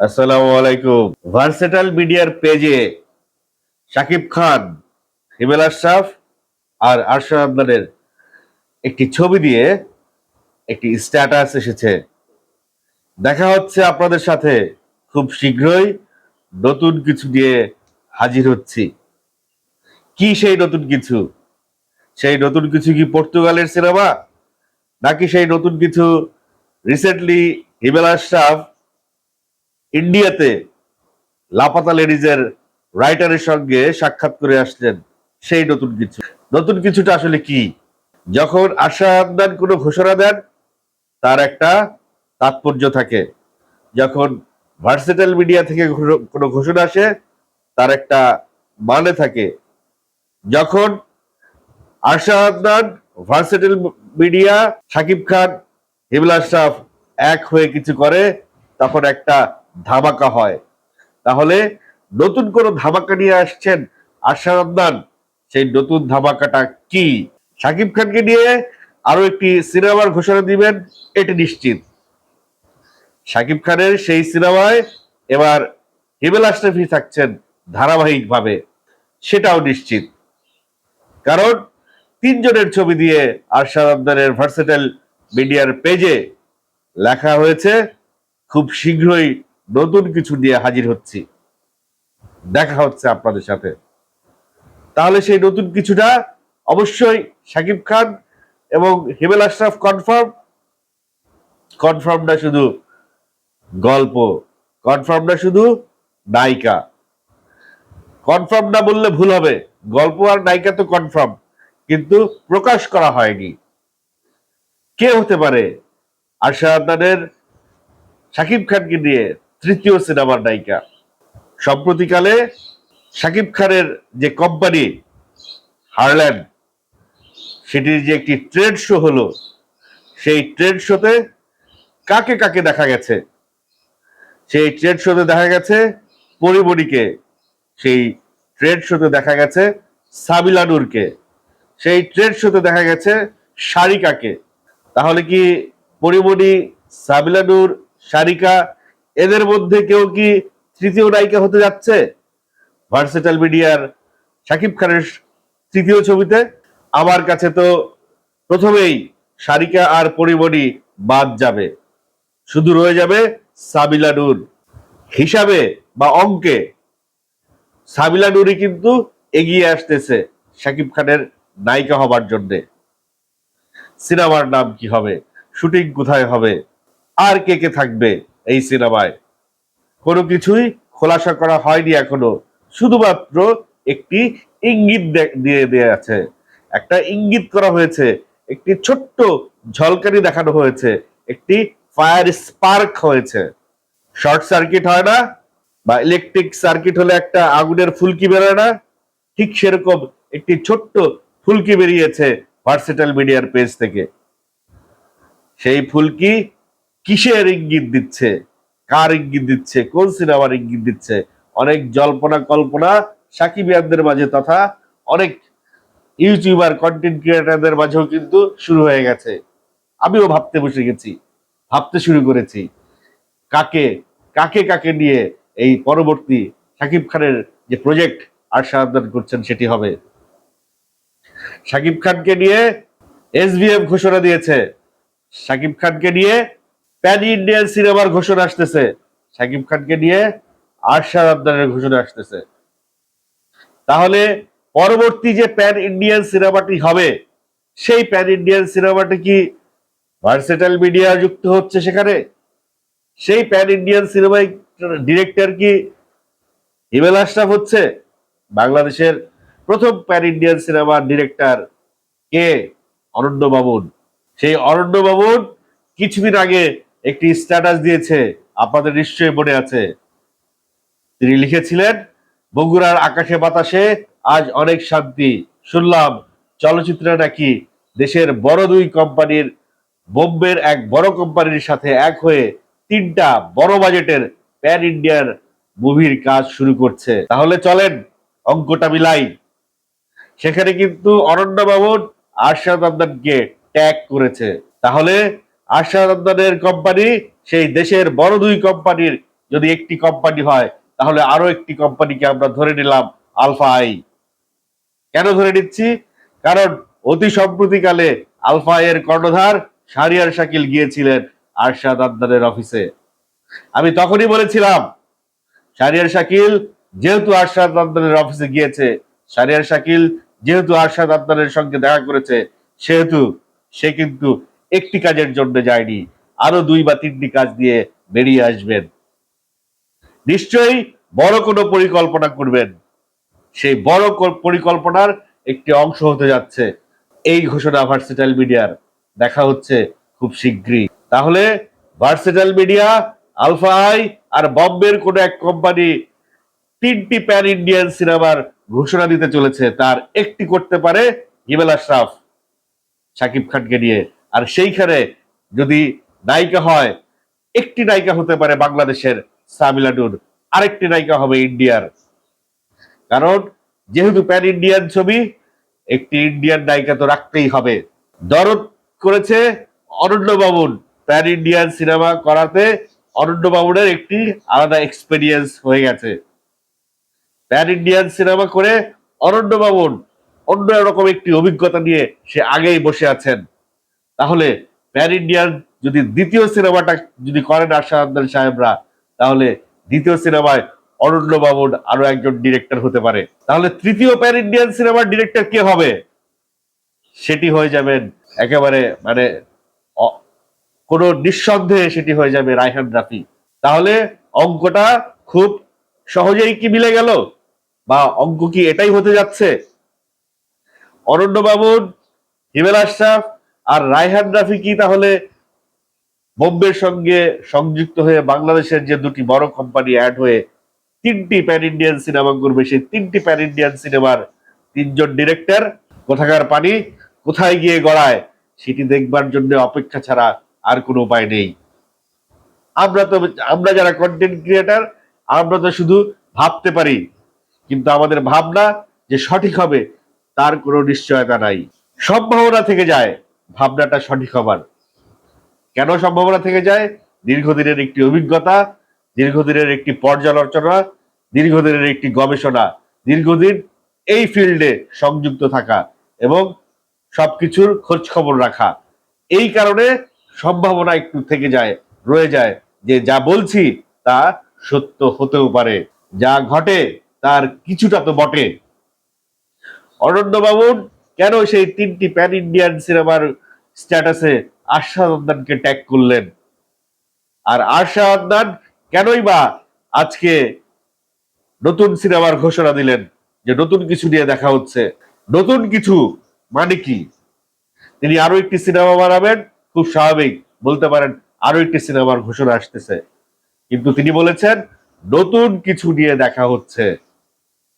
আসসালামু আলাইকুম। ভার্সেটাল মিডিয়ার পেজে শাকিব খান হিমেল আশরাফ আর আরশাদ আবদানের একটি ছবি দিয়ে একটি স্ট্যাটাস এসেছে। দেখা হচ্ছে আপনাদের সাথে খুব শীঘ্রই নতুন কিছু দিয়ে হাজির হচ্ছি। কি সেই নতুন কিছু? সেই নতুন কিছু কি পর্তুগালের সিনেমা নাকি সেই নতুন কিছু রিসেন্টলি হিমেল আশরাফ ইন্ডিয়াতে লাপাতা লেডিজের রাইটারের সঙ্গে সাক্ষাৎ করে আসলেন সেই নতুন কিছু। নতুন কিছুটা আসলে কি? যখন আশা কোনো ঘোষণা দেন, তার একটা তাৎপর্য থাকে। যখন ভার্সেটাল মিডিয়া থেকে কোনো ঘোষণা আসে, তার একটা মানে থাকে। যখন আশা আদনান ভার্সেটাল মিডিয়া সাকিব খান, হিমল আশরাফ এক হয়ে কিছু করে, তখন একটা ধামাকা হয়। তাহলে নতুন কোনো ধামাকা নিয়ে আসছেন আশা আদনান সেই নতুন ধামাকাটা কি? সাকিব খানকে নিয়ে আরও একটি সিনেমার ঘোষণা দিবেন, এটি নিশ্চিত। সাকিব খানের সেই সিনেমায় এবার হিমেল আশরাফি থাকছেন ধারাবাহিকভাবে, সেটাও নিশ্চিত। কারণ তিনজনের ছবি দিয়ে আরশাদ আবদানের ভার্সেটাল মিডিয়ার পেজে লেখা হয়েছে, খুব শীঘ্রই নতুন কিছু নিয়ে হাজির হচ্ছি। দেখা হচ্ছে আপনাদের সাথে। তাহলে সেই নতুন কিছুটা অবশ্যই সাকিব খান এবং হিমেল আশরাফ কনফার্ম কনফার্ম না শুধু গল্প কনফার্ম না শুধু নায়িকা। কনফার্ম না বললে ভুল হবে। গল্প আর নায়িকা তো কনফার্ম কিন্তু প্রকাশ করা হয়নি। কে হতে পারে? আশা আদনানের শাকিব খানকে নিয়ে তৃতীয় সিনেমার নায়িকা। সম্প্রতিকালে শাকিব খানের যে কোম্পানি, হারল্যান্ড, সেটির যে একটি ট্রেড শো হলো, সেই ট্রেড শোতে কাকে কাকে দেখা গেছে? সেই ট্রেড শোতে দেখা গেছে পরিমণিকে সেই ট্রেড শোতে দেখা গেছে সাবিলানুরকে সেই ট্রেড শোতে দেখা গেছে সারিকাকে। তাহলে কি পরিমণি সাবিলানুর সারিকা এদের মধ্যে কেউ কি তৃতীয় নায়িকা হতে যাচ্ছে? ভার্সেটাল মিডিয়ার শাকিব খানের তৃতীয় ছবিতে। আমার কাছে তো প্রথমেই সারিকা আর পরিমণি বাদ যাবে। শুধু রয়ে যাবে সাবিলা নূর হিসাবে বা অঙ্কে। সাবিলা নুরি কিন্তু এগিয়ে আসতেছে শাকিব খানের নায়িকা হবার জন্য। সিনেমার নাম কি হবে? শুটিং কোথায় হবে? আর কে কে থাকবে? এই সিনেমায়। কোনো কিছুই খোলাসা করা হয়নি এখনও। শুধুমাত্র একটি ইঙ্গিত দিয়ে দেয়া আছে। একটা ইঙ্গিত করা হয়েছে। একটি ছোট্ট ঝলকানি দেখানো হয়েছে। একটি ফায়ার স্পার্ক হয়েছে। শর্ট সার্কিট হয় না, বা ইলেকট্রিক সার্কিট হলে একটা আগুনের ফুলকি বেরোয় না। ঠিক সেরকম একটি ছোট্ট ফুলকি বেরিয়েছে ভার্সেটাল মিডিয়ার পেজ থেকে। সেই ফুলকি কিসের ইঙ্গিত দিচ্ছে? কার ইঙ্গিত দিচ্ছে? কোন সিনেমার ইঙ্গিত দিচ্ছে? অনেক জল্পনা কল্পনা সাকিবিয়ানদের মাঝে তথা অনেক ইউটিউবার কন্টেন্ট ক্রিয়েটারদের মাঝেও কিন্তু শুরু হয়ে গেছে। আমিও ভাবতে বসে গেছি, ভাবতে শুরু করেছি। কাকে কাকে কাকে নিয়ে এই পরবর্তী সাকিব খানের যে প্রজেক্ট আর সাবধান করছেন সেটি হবে? সাকিব খানকে নিয়ে এসবিএফ ঘোষণা দিয়েছে। সাকিব খানকে নিয়ে প্যান ইন্ডিয়ান সিনেমার ঘোষণা আসতেছে। সাকিব খানকে নিয়ে আরশাদ আবদানের ঘোষণা আসতেছে। তাহলে পরবর্তী যে প্যান ইন্ডিয়ান সিনেমাটি হবে, সেই প্যান ইন্ডিয়ান সিনেমাটি কি ভার্সেটাল মিডিয়া যুক্ত হচ্ছে সেখানে? সেই প্যান ইন্ডিয়ান সিনেমায় ডিরেক্টর কি হিমেল আশরাফ হচ্ছে? বাংলাদেশের প্রথম প্যান ইন্ডিয়ান সিনেমার ডিরেক্টর কে? অরণ্য বাবুন সেই অরণ্য বাবুন কিছুদিন আগে একটি স্ট্যাটাস দিয়েছে, আপনাদের নিশ্চয়ই মনে আছে। তিনি লিখেছিলেন, বগুড়ার আকাশে বাতাসে আজ অনেক শান্তি। শুনলাম, চলচ্চিত্রে নাকি দেশের বড় দুই কোম্পানির, বোম্বের এক বড় কোম্পানির সাথে এক হয়ে তিনটা বড় বাজেটের প্যান ইন্ডিয়ার মুভির কাজ শুরু করছে। তাহলে চলেন, অঙ্কটা মিলাই। সেখানে কিন্তু অরণ্য বাবুন আরশাদ ট্যাগ করেছে। তাহলে আরশাদ কোম্পানি সেই দেশের বড় দুই কোম্পানির যদি একটি কোম্পানি হয়, তাহলে আরও একটি কোম্পানিকে আমরা ধরে নিলাম আলফা আই। কেন ধরে নিচ্ছি? কারণ অতি সম্প্রতিকালে আলফা এর কর্ণধার শারিয়ার শাকিল গিয়েছিলেন আরশাদ আদনানের অফিসে। আমি তখনই বলেছিলাম শারিয়ার শাকিল যেহেতু আরশাদ আদনানের অফিসে গিয়েছে শারিয়ার শাকিল যেহেতু আরশাদ আদনানের সঙ্গে দেখা করেছে, সেহেতু সে কিন্তু একটি কাজের জন্য যায়নি, আরও দুই বা তিনটি কাজ দিয়ে বেরিয়ে আসবেন। নিশ্চয়ই বড় কোনো পরিকল্পনা করবেন। সেই বড় পরিকল্পনার একটি অংশ হতে যাচ্ছে। এই ঘোষণা ভার্সেটাইল মিডিয়ার। দেখা হচ্ছে খুব শীঘ্রই। তাহলে ভার্সেটাইল মিডিয়া, আলফা আই আর বম্বের কোনো এক কোম্পানি তিনটি প্যান ইন্ডিয়ান সিনেমার ঘোষণা দিতে চলেছে। তার একটি করতে পারে হিমেল আশরাফ শাকিব খানকে নিয়ে আর সেইখানে যদি নায়িকা হয়, একটি নায়িকা হতে পারে বাংলাদেশের সামিলাডুর আরেকটি নায়িকা হবে ইন্ডিয়ার। কারণ যেহেতু প্যান ইন্ডিয়ান ছবি, একটি ইন্ডিয়ান নায়িকা তো রাখতেই হবে। দরদ করেছে অনন্য বাবুন। প্যান ইন্ডিয়ান সিনেমা করাতে অনন্য বাবুনের একটি আলাদা এক্সপিরিয়েন্স হয়ে গেছে। প্যান ইন্ডিয়ান সিনেমা করে অরণ্য বাবুন অন্য রকম একটি অভিজ্ঞতা নিয়ে সে আগেই বসে আছেন। তাহলে প্যান ইন্ডিয়ান যদি দ্বিতীয় সিনেমাটা যদি করেন আশাদ সাহেবরা, তাহলে দ্বিতীয় সিনেমায় অরণ্য বাবুর আরও একজন ডিরেক্টর হতে পারে। তাহলে তৃতীয় প্যান ইন্ডিয়ান সিনেমার ডিরেক্টর কে হবে? সেটি হয়ে যাবেন একেবারে মানে কোনো নিঃসন্দেহে সেটি হয়ে যাবে রায়হান রাফি। তাহলে অঙ্কটা খুব সহজেই কি মিলে গেল? বা অঙ্ক কি এটাই হতে যাচ্ছে? অরণ্য বাবুর হিমেল আশরাফ আর রায়হান রাফি কি তাহলে বোম্বের সঙ্গে সংযুক্ত হয়ে বাংলাদেশের যে দুটি বড় কোম্পানি অ্যাড হয়ে তিনটি প্যান ইন্ডিয়ান সিনেমা করবে, সেই তিনটি প্যান ইন্ডিয়ান সিনেমার তিনজন ডিরেক্টর কোথাকার পানি, কোথায় গিয়ে গড়ায়, সেটি দেখবার জন্য অপেক্ষা ছাড়া আর কোনো উপায় নেই। আমরা তো, আমরা যারা কন্টেন্ট ক্রিয়েটার আমরা তো শুধু ভাবতে পারি, কিন্তু আমাদের ভাবনা যে সঠিক হবে, তার কোনো নিশ্চয়তা নাই। সম্ভাবনা থেকে যায়। ভাবনাটা সঠিক হবার। কেন সম্ভাবনা থেকে যায়? দীর্ঘদিনের একটি অভিজ্ঞতা, দীর্ঘদিনের একটি পর্যালোচনা, দীর্ঘদিনের একটি গবেষণা, দীর্ঘদিন এই ফিল্ডে সংযুক্ত থাকা এবং সবকিছুর খোঁজ খবর রাখা। এই কারণে সম্ভাবনা একটু থেকে যায়, রয়ে যায় যে যা বলছি তা সত্য হতেও পারে। যা ঘটে তার কিছুটা তো বটে। অনন্য বাবুন কেন সেই তিনটি প্যান ইন্ডিয়ান সিনেমার স্ট্যাটাসে আশা আদনানকে ট্যাগ করলেন? আর আশা আদনান কেনই বা আজকে নতুন সিনেমার ঘোষণা দিলেন যে নতুন কিছু নিয়ে দেখা হচ্ছে? নতুন কিছু মানে কি? তিনি আরও একটি সিনেমা বানাবেন? খুব স্বাভাবিক, বলতে পারেন আরও একটি সিনেমার ঘোষণা আসতেছে। কিন্তু তিনি বলেছেন, নতুন কিছু নিয়ে দেখা হচ্ছে।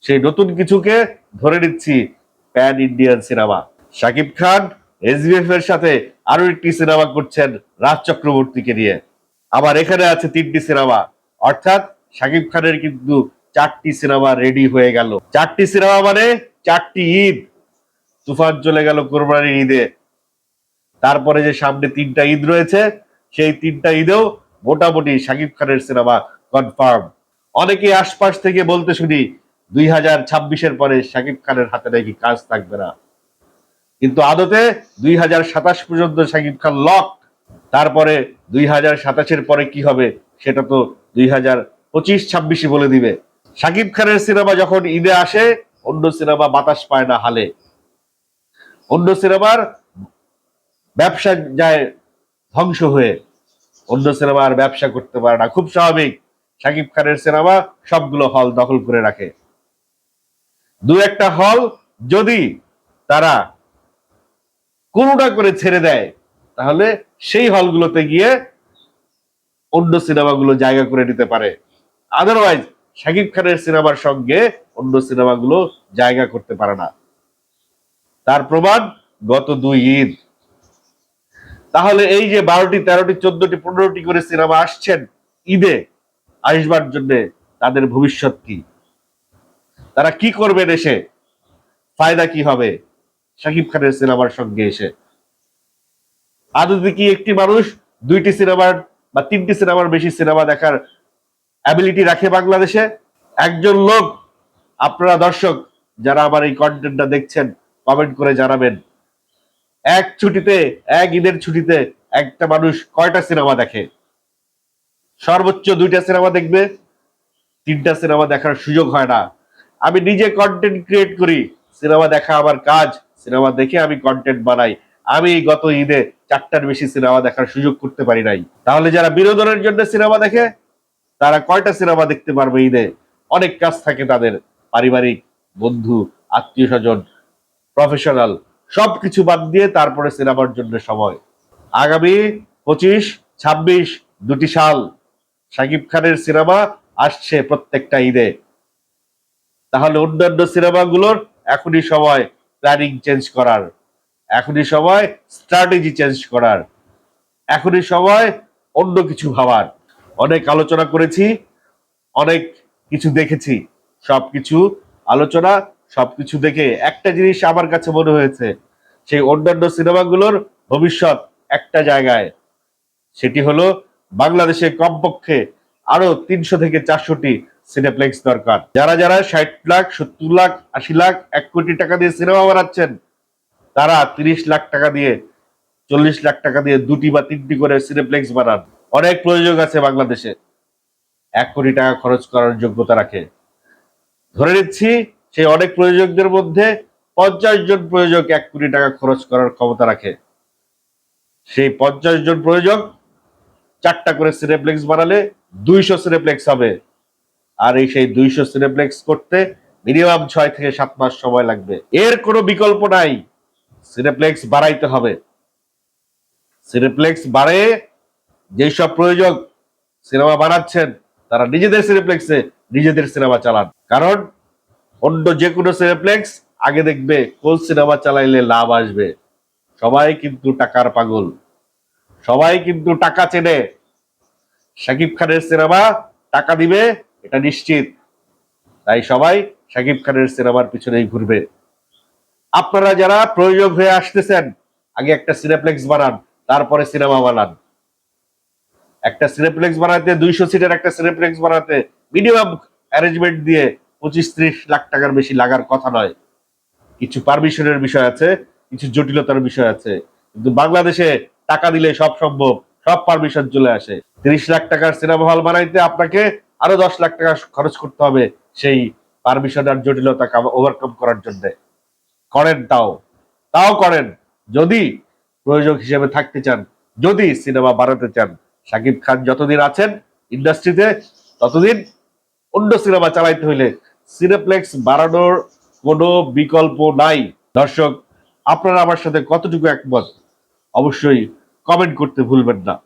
সেই নতুন কিছুকে ধরে নিচ্ছি pan Indian cinema Shakib Khan SBF এর সাথে আরও একটি সিনেমা করছেন রাজ চক্রবর্তীকে নিয়ে। আবার এখানে আছে তিনটি সিনেমা অর্থাৎ শাকিব খানের কিন্তু চারটি সিনেমা রেডি হয়ে গেল। চারটি সিনেমা মানে চারটি ঈদ। তুফান চলে গেল কোরবানির ঈদে। তারপরে যে সামনে তিনটা ঈদ রয়েছে, সেই তিনটা ঈদেও মোটামুটি শাকিব খানের সিনেমা কনফার্ম অনেকে আশপাশ থেকে বলতে শুনি দুই হাজার ছাব্বিশের পরে শাকিব খানের হাতে নাকি কাজ থাকবে না। কিন্তু আদতে দুই হাজার সাতাশ পর্যন্ত শাকিব খান লক তারপরে দুই হাজার সাতাশের পরে কি হবে সেটা তো দুই হাজার পঁচিশ ছাব্বিশে বলে দিবে। শাকিব খানের সিনেমা যখন ঈদে আসে, অন্য সিনেমা বাতাস পায় না হালে। অন্য সিনেমার ব্যবসা যায় ধ্বংস হয়ে। অন্য সিনেমা আর ব্যবসা করতে পারে না। খুব স্বাভাবিক, শাকিব খানের সিনেমা সবগুলো হল দখল করে রাখে। দু একটা হল যদি তারা কোনোটা করে ছেড়ে দেয়, তাহলে সেই হলগুলোতে গিয়ে অন্য সিনেমাগুলো জায়গা করে নিতে পারে। আদারওয়াইজ শাকিব খানের সিনেমার সঙ্গে অন্য সিনেমাগুলো জায়গা করতে পারে না। তার প্রমাণ গত দুই ঈদ। তাহলে এই যে বারোটি, তেরোটি, চোদ্দটি, পনেরোটি করে সিনেমা আসছেন ঈদে, আসবার জন্য তাদের ভবিষ্যৎ কি? তারা কি করবেন এসে ফায়দা কি হবে? শাকিব খানের সিনেমার সঙ্গে এসে। আদতে কি একটি মানুষ দুইটি সিনেমার বা তিনটি সিনেমার বেশি সিনেমা দেখার অ্যাবিলিটি রাখে বাংলাদেশে? একজন লোক, আপনারা দর্শক, যারা আমার এই কন্টেন্টটা দেখছেন কমেন্ট করে জানাবেন। এক ছুটিতে, এক ঈদের ছুটিতে একটা মানুষ কয়টা সিনেমা দেখে? সর্বোচ্চ দুইটা সিনেমা দেখবে, তিনটা সিনেমা দেখার সুযোগ হয় না। আমি নিজে কন্টেন্ট ক্রিয়েট করি। সিনেমা দেখা আমার কাজ সিনেমা দেখে আমি কন্টেন্ট বানাই। আমি গত ঈদে চারটার বেশি সিনেমা দেখার সুযোগ করতে পারি নাই। তাহলে যারা বিনোদনের জন্য সিনেমা দেখে, তারা কয়টা সিনেমা দেখতে পারবে ঈদে? অনেক কাজ থাকে তাদের। পারিবারিক, বন্ধু আত্মীয় স্বজন প্রফেশনাল সবকিছু বাদ দিয়ে তারপরে সিনেমার জন্য সময়। আগামী পঁচিশ, ছাব্বিশ, দুটি সাল শাকিব খানের সিনেমা আসছে প্রত্যেকটা ঈদে। তাহলে অন্যান্য সিনেমাগুলোর এখনই সময় প্ল্যানিং চেঞ্জ করার, এখনই সময় স্ট্র্যাটেজি চেঞ্জ করার, এখনই সময় অন্য কিছু ভাবার। অনেক আলোচনা করেছি, অনেক কিছু দেখেছি, সবকিছু আলোচনা, সবকিছু দেখে একটা জিনিস আমার কাছে মনে হয়েছে, সেই অন্যান্য সিনেমাগুলোর ভবিষ্যৎ একটা জায়গায়। সেটি হলো বাংলাদেশে কমপক্ষে আরও তিনশো থেকে চারশোটি সিনেপ্লেক্স দরকার। যারা যারা ষাট লাখ, সত্তর লাখ, আশি লাখ, এক কোটি টাকা দিয়ে সিনেমা বানাচ্ছেন, তারা তিরিশ লাখ টাকা দিয়ে, চল্লিশ লাখ টাকা দিয়ে দুটি বা তিনটি করে সিনেপ্লেক্স বানান। অনেক প্রয়োজক আছে বাংলাদেশে। এক কোটি টাকা খরচ করার যোগ্যতা রাখে। ধরে নিচ্ছি, সেই অনেক প্রয়োজকদের মধ্যে পঞ্চাশ জন প্রয়োজক এক কোটি টাকা খরচ করার ক্ষমতা রাখে। সেই পঞ্চাশ জন প্রয়োজক চারটা করে সিনেপ্লেক্স বানালে দুইশো সিনেপ্লেক্স হবে। আর এই সেই দুইশো সিনেপ্লেক্স করতে মিনিমাম ছয় থেকে সাত মাস সময় লাগবে। এর কোনো বিকল্প নাই। সিনেপ্লেক্স বাড়াইতে হবে। সিনেপ্লেক্স বাড়ে যেসব প্রয়োজক সিনেমা বানাচ্ছেন, তারা নিজেদের সিনেপ্লেক্সে নিজেদের সিনেমা চালান। কারণ অন্য যে কোনো সিনেপ্লেক্স আগে দেখবে কোন সিনেমা চালাইলে লাভ আসবে। সবাই কিন্তু টাকার পাগল। সবাই কিন্তু টাকা চেনে। শাকিব খানের সিনেমা টাকা দিবে এটা নিশ্চিত। তাই সবাই শাকিব খানের সিনেমার পিছনেই ঘুরবে। আপনারা যারা প্রয়োজক হয়ে আসতেছেন, আগে একটা সিনেপ্লেক্স বানান, তারপরে সিনেমা বানান। একটা সিনেপ্লেক্স বানাতে, দুইশো সিটের একটা সিনেপ্লেক্স বানাতে মিনিমাম অ্যারেঞ্জমেন্ট দিয়ে পঁচিশ ত্রিশ লাখ টাকার বেশি লাগার কথা নয়। কিছু পারমিশনের বিষয় আছে, কিছু জটিলতার বিষয় আছে। কিন্তু বাংলাদেশে টাকা দিলে সব সম্ভব, সব পারমিশন চলে আসে। তিরিশ লাখ টাকার সিনেমা হল বানাইতে আপনাকে আরও দশ লাখ টাকা খরচ করতে হবে সেই পারমিশন আর জটিলতা ওভারকাম করার জন্য। করেন তাও। তাও করেন। যদি প্রয়োজক হিসেবে থাকতে চান, যদি সিনেমা বানাতে চান শাকিব খান যতদিন আছেন ইন্ডাস্ট্রিতে ততদিন অন্য সিনেমা চালাইতে হইলে সিনেপ্লেক্স বাড়ানোর কোনো বিকল্প নাই। দর্শক, আপনারা আমার সাথে কতটুকু একমত, অবশ্যই কমেন্ট করতে ভুলবেন না।